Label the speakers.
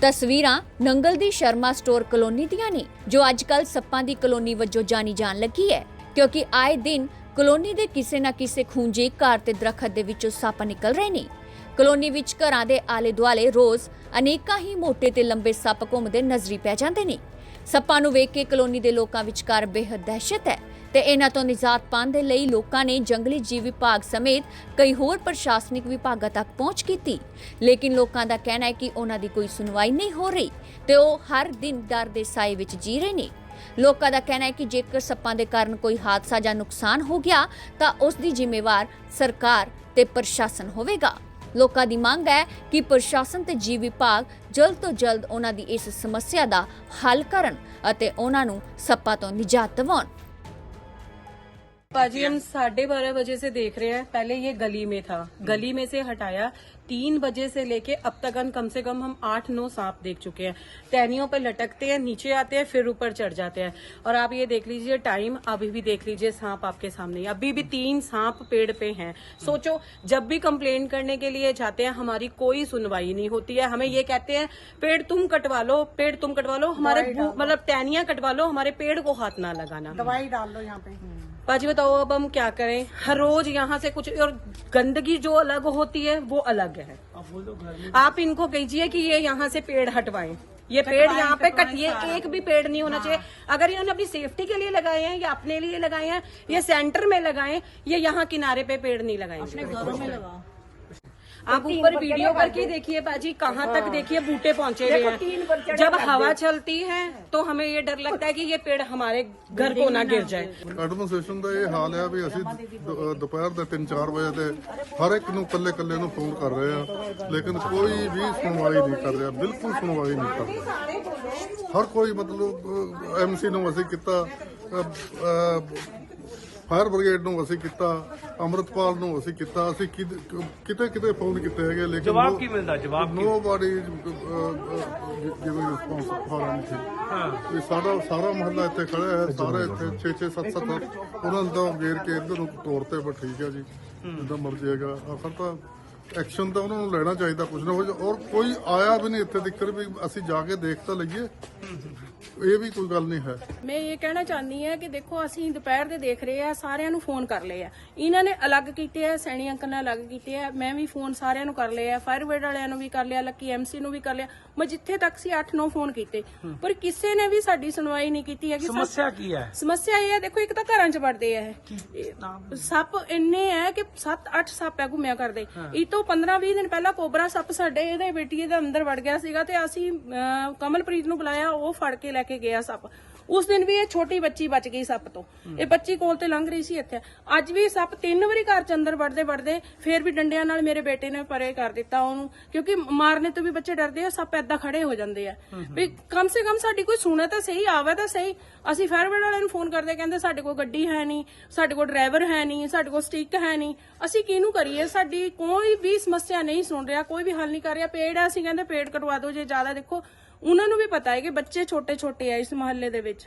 Speaker 1: ਤਸਵੀਰਾਂ ਨੰਗਲ ਦੀ Sharma store colony ਦੀਆਂ ਨੇ, ਜੋ ਅੱਜਕੱਲ ਸੱਪਾਂ ਦੀ ਕਲੋਨੀ ਵਜੋਂ ਜਾਣੀ ਜਾਣ ਲੱਗੀ ਹੈ, ਕਿਉਂਕਿ ਆਏ ਦਿਨ ਕਲੋਨੀ ਦੇ ਕਿਸੇ ਨਾ ਕਿਸੇ ਖੂੰਜੇ ਘਰ ਤੇ ਦਰਖਤ ਦੇ ਵਿੱਚੋਂ ਸੱਪ ਨਿਕਲ ਰਹੇ ਨੇ। ਕਲੋਨੀ ਵਿੱਚ ਘਰਾਂ ਦੇ ਆਲੇ ਦੁਆਲੇ ਰੋਜ਼ ਅਨੇਕਾਂ ਹੀ ਮੋਟੇ ਤੇ ਲੰਬੇ ਸੱਪ ਘੁੰਮਦੇ ਨਜ਼ਰੀ ਪੈ ਜਾਂਦੇ ਨੇ। ਸੱਪਾਂ ਨੂੰ ਵੇਖ ਕੇ ਕਲੋਨੀ ਦੇ ਲੋਕਾਂ ਵਿਚਕਾਰ ਬੇਹੱਦ ਦਹਿਸ਼ਤ ਹੈ ਤੇ ਇਹਨਾਂ ਤੋਂ ਨਿਜਾਤ ਪਾਉਣ ਦੇ ਲਈ ਲੋਕਾਂ ਨੇ ਜੰਗਲੀ ਜੀਵ ਵਿਭਾਗ ਸਮੇਤ ਕਈ ਹੋਰ ਪ੍ਰਸ਼ਾਸਨਿਕ ਵਿਭਾਗਾਂ ਤੱਕ ਪਹੁੰਚ ਕੀਤੀ। ਲੇਕਿਨ ਲੋਕਾਂ ਦਾ ਕਹਿਣਾ ਹੈ ਕਿ ਉਹਨਾਂ ਦੀ ਕੋਈ ਸੁਣਵਾਈ ਨਹੀਂ ਹੋ ਰਹੀ ਤੇ ਉਹ ਹਰ ਦਿਨ ਡਰ ਦੇ ਸਾਏ ਵਿੱਚ ਜੀ ਰਹੇ ਨੇ। ਲੋਕਾਂ ਦਾ ਕਹਿਣਾ ਹੈ ਕਿ ਜੇਕਰ ਸੱਪਾਂ ਦੇ ਕਾਰਨ ਕੋਈ ਹਾਦਸਾ ਜਾਂ ਨੁਕਸਾਨ ਹੋ ਗਿਆ ਤਾਂ ਉਸ ਦੀ ਜ਼ਿੰਮੇਵਾਰ ਸਰਕਾਰ ਤੇ ਪ੍ਰਸ਼ਾਸਨ ਹੋਵੇਗਾ। ਲੋਕਾਂ ਦੀ ਮੰਗ ਹੈ ਕਿ ਪ੍ਰਸ਼ਾਸਨ ਤੇ ਜੀਵ ਵਿਭਾਗ ਜਲਦ ਤੋਂ ਜਲਦ ਉਹਨਾਂ ਦੀ ਇਸ ਸਮੱਸਿਆ ਦਾ ਹੱਲ ਕਰਨ ਅਤੇ ਉਹਨਾਂ ਨੂੰ ਸੱਪਾਂ ਤੋਂ ਨਿਜਾਤ ਦਿਵਾਉਣ।
Speaker 2: पाजी हम साढ़े बारह बजे से देख रहे हैं। पहले ये गली में था। गली में से हटाया। तीन बजे से लेके अब तक हम कम से कम हम आठ नौ सांप देख चुके हैं। टहनियों पर लटकते हैं नीचे आते हैं फिर ऊपर चढ़ जाते हैं। और आप ये देख लीजिए टाइम अभी भी देख लीजिए सांप आपके सामने अभी भी तीन सांप पेड़ पे हैं। सोचो जब भी कंप्लेन करने के लिए जाते हैं हमारी कोई सुनवाई नहीं होती है। हमें ये कहते हैं पेड़ तुम कटवा लो पेड़ तुम कटवा लो। हमारे मतलब टहनियाँ कटवा लो हमारे पेड़ को हाथ ना लगाना।
Speaker 3: दवाई डाल लो यहाँ पे।
Speaker 2: पाजी बताओ अब हम क्या करें? हर रोज यहाँ से कुछ और गंदगी जो अलग होती है वो अलग है। आप इनको कहिए कि ये यहाँ से पेड़ हटवाएँ। ये पेड़ यहाँ पे कटिए एक भी पेड़ नहीं होना चाहिए। अगर इन्होंने अपनी सेफ्टी के लिए लगाए हैं या अपने लिए लगाए हैं ये सेंटर में लगाए ये यहाँ किनारे पे पेड़ नहीं लगाए आप ऊपर वीडियो करके देखिए बाजी कहाँ तक देखिए बूटे पहुंचे हुए हैं जब हवा चलती है तो हमें ये डर लगता है कि ये पेड़ हमारे घर को ना गिर जाए
Speaker 4: ਐਡਮਿਨਿਸਟ੍ਰੇਸ਼ਨ ਦਾ ਇਹ ਹਾਲ ਹੈ ਵੀ ਅਸੀਂ ਦ- ਦੁਪਹਿਰ ਦੇ 3-4 ਵਜੇ ਤੇ ਹਰ ਇੱਕ ਨੂੰ ਕੱਲੇ-ਕੱਲੇ ਨੂੰ ਫੋਨ ਕਰ ਰਹੇ ਆ ਲੇਕਿਨ ਕੋਈ ਵੀ ਸੁਣਵਾਈ ਨਹੀਂ ਕਰ ਰਿਹਾ ਬਿਲਕੁਲ ਸੁਣਵਾਈ ਨਹੀਂ ਕਰ ਰਿਹਾ ਹਰ ਕੋਈ ਮਤਲਬ ਐਮਸੀ ਨੂੰ ਅਸੀਂ ਕੀਤਾ ਫਾਇਰ ਬ੍ਰਿਗੇਡ ਨੂੰ ਅਸੀਂ ਕੀਤਾ ਅਮਰਤਪਾਲ ਨੂੰ ਅਸੀਂ ਕੀਤਾ ਅਸੀਂ ਕਿਤੇ ਕਿਤੇ ਫੋਨ ਕੀਤੇ ਹੈਗੇ ਲੇਕਿਨ
Speaker 5: ਜਵਾਬ ਕੀ ਮਿਲਦਾ ਜਵਾਬ ਕੀ?
Speaker 4: Nobody giving response for anything ਇਹ ਸਾਡਾ ਸਾਰਾ ਮਹੱਲਾ ਇੱਥੇ ਖੜਾ ਹੈ ਸਾਰੇ ਇੱਥੇ 6 6 7 7 ਉਹਨਾਂ ਤਾਂ ਗੇਰ ਕੇ ਇੱਧਰ ਨੂੰ ਤੋਰ ਤੇ ਪਰ ਠੀਕ ਹੈ ਜੀ ਜਿੱਦਾਂ ਮਰਜ਼ੀ ਹੈਗਾ। ਆਖਰ ਤਾਂ ਐਕਸ਼ਨ ਤਾਂ ਉਹਨਾਂ ਨੂੰ ਲੈਣਾ ਚਾਹੀਦਾ ਕੁਝ ਨਾ ਕੁਝ ਔਰ ਕੋਈ ਆਇਆ ਵੀ ਨਹੀਂ ਇੱਥੇ ਦਿੱਕਰ ਵੀ ਅਸੀਂ ਜਾ ਕੇ ਦੇਖ ਤਾਂ ਲਈਏ। ਇਹ ਵੀ ਕੋਈ ਗੱਲ ਨਹੀਂ ਹੈ।
Speaker 3: ਮੈਂ ਇਹ ਕਹਿਣਾ ਚਾਹੁੰਦੀ ਹਾਂ ਕਿ ਦੇਖੋ ਅਸੀਂ ਦੁਪਹਿਰ ਦੇ ਦੇਖ ਰਹੇ ਆ ਸਾਰਿਆਂ ਨੂੰ ਫੋਨ ਕਰ ਲਏ ਆ। ਇਹਨਾਂ ਨੇ ਅਲੱਗ ਕੀਤੇ ਆ ਸੈਣੀ ਅੰਕਲ ਨੇ ਅਲੱਗ ਕੀਤੇ ਆ। ਮੈਂ ਵੀ ਫੋਨ ਸਾਰਿਆਂ ਨੂੰ ਕਰ ਲਏ ਆ ਫਾਇਰ ਬ੍ਰਿਗੇਡ ਵਾਲਿਆਂ ਨੂੰ ਵੀ ਕਰ ਲਿਆ ਲੱਕੀ ਐਮਸੀ ਨੂੰ ਵੀ ਕਰ ਲਿਆ। ਮੈਂ ਜਿੱਥੇ ਤੱਕ ਸੀ 8-9 ਫੋਨ ਕੀਤੇ। ਪਰ ਕਿਸੇ ਨੇ ਵੀ ਸਾਡੀ ਸੁਣਵਾਈ ਨਹੀਂ ਕੀਤੀ ਹੈਗੀ।
Speaker 5: ਸਮੱਸਿਆ ਕੀ ਹੈ?
Speaker 3: ਸਮੱਸਿਆ ਇਹ ਹੈ ਦੇਖੋ ਇੱਕ ਤਾਂ ਘਰਾਂ 'ਚ ਵੜਦੇ ਆ ਇਹ। ਇਹ ਸੱਪ ਇੰਨੇ ਆ ਕਿ 7-8 ਸੱਪ ਆ ਘੁੰਮਿਆ ਕਰਦੇ। ਇਹ ਤੋਂ 15-20 ਦਿਨ ਪਹਿਲਾਂ ਕੋਬਰਾ ਸੱਪ ਸਾਡੇ ਇਹਦੇ ਬੇਟੀ ਦੇ ਅੰਦਰ ਵੜ ਗਿਆ ਸੀਗਾ ਤੇ ਅਸੀਂ ਕਮਲਪ੍ਰੀਤ ਨੂੰ ਬੁਲਾਇਆ ਉਹ ਫੜ ਕੇ ਲੈ ਕੇ ਗਿਆ ਸੱਪ। ਉਸ ਦਿਨ ਵੀ ਇਹ ਛੋਟੀ ਬੱਚੀ ਬਚ ਗਈ ਸੱਪ ਤੋਂ। ਇਹ ਬੱਚੀ ਕੋਲ ਤੇ ਲੰਘ ਰਹੀ ਸੀ ਇੱਥੇ। ਅੱਜ ਵੀ ਸੱਪ ਤਿੰਨ ਵਾਰੀ ਘਰ ਚ ਅੰਦਰ ਵੜਦੇ ਵੜਦੇ ਫੇਰ ਵੀ ਡੰਡਿਆਂ ਨਾਲ ਮੇਰੇ ਬੇਟੇ ਨੇ ਪਰੇ ਕਰ ਦਿੱਤਾ ਉਹਨੂੰ। ਕਿਉਂਕਿ ਮਾਰਨੇ ਤੋਂ ਵੀ ਬੱਚੇ ਡਰਦੇ ਆ ਸੱਪ ਐਦਾਂ ਖੜੇ ਹੋ ਜਾਂਦੇ ਆ। ਵੀ ਕਮ ਸੇ ਕਮ ਸਾਡੀ ਕੋਈ ਸੁਣੇ ਤਾਂ ਸਹੀ ਆਵੇ ਤਾਂ ਸਹੀ। ਅਸੀਂ ਫਾਇਰ ਬ੍ਰਿਗੇਡ ਵਾਲਿਆਂ ਨੂੰ ਫੋਨ ਕਰਦੇ ਕਹਿੰਦੇ ਸਾਡੇ ਕੋਲ ਗੱਡੀ ਹੈ ਨਹੀਂ ਸਾਡੇ ਕੋਲ ਡਰਾਈਵਰ ਹੈ ਨਹੀਂ ਸਾਡੇ ਕੋਲ ਸਟਿੱਕ ਹੈ ਨਹੀਂ। ਅਸੀਂ ਕਿਹਨੂੰ ਕਰੀਏ? ਸਾਡੀ ਕੋਈ ਵੀ ਸਮੱਸਿਆ ਨਹੀਂ ਸੁਣ ਰਿਹਾ ਕੋਈ ਵੀ ਹੱਲ ਨਹੀਂ ਕਰ ਰਿਹਾ। ਪੇੜ ਆ ਅਸੀਂ ਕਹਿੰਦੇ ਪੇੜ ਕਟਵਾ ਦਿਓ ਜੇ ਜ਼ਿਆਦਾ ਦੇਖੋ। ਉਹਨਾਂ ਨੂੰ ਵੀ ਪਤਾ ਹੈ ਕਿ ਬੱਚੇ ਛੋਟੇ ਛੋਟੇ ਆ ਇਸ ਮੁਹੱਲੇ ਦੇ ਵਿੱਚ।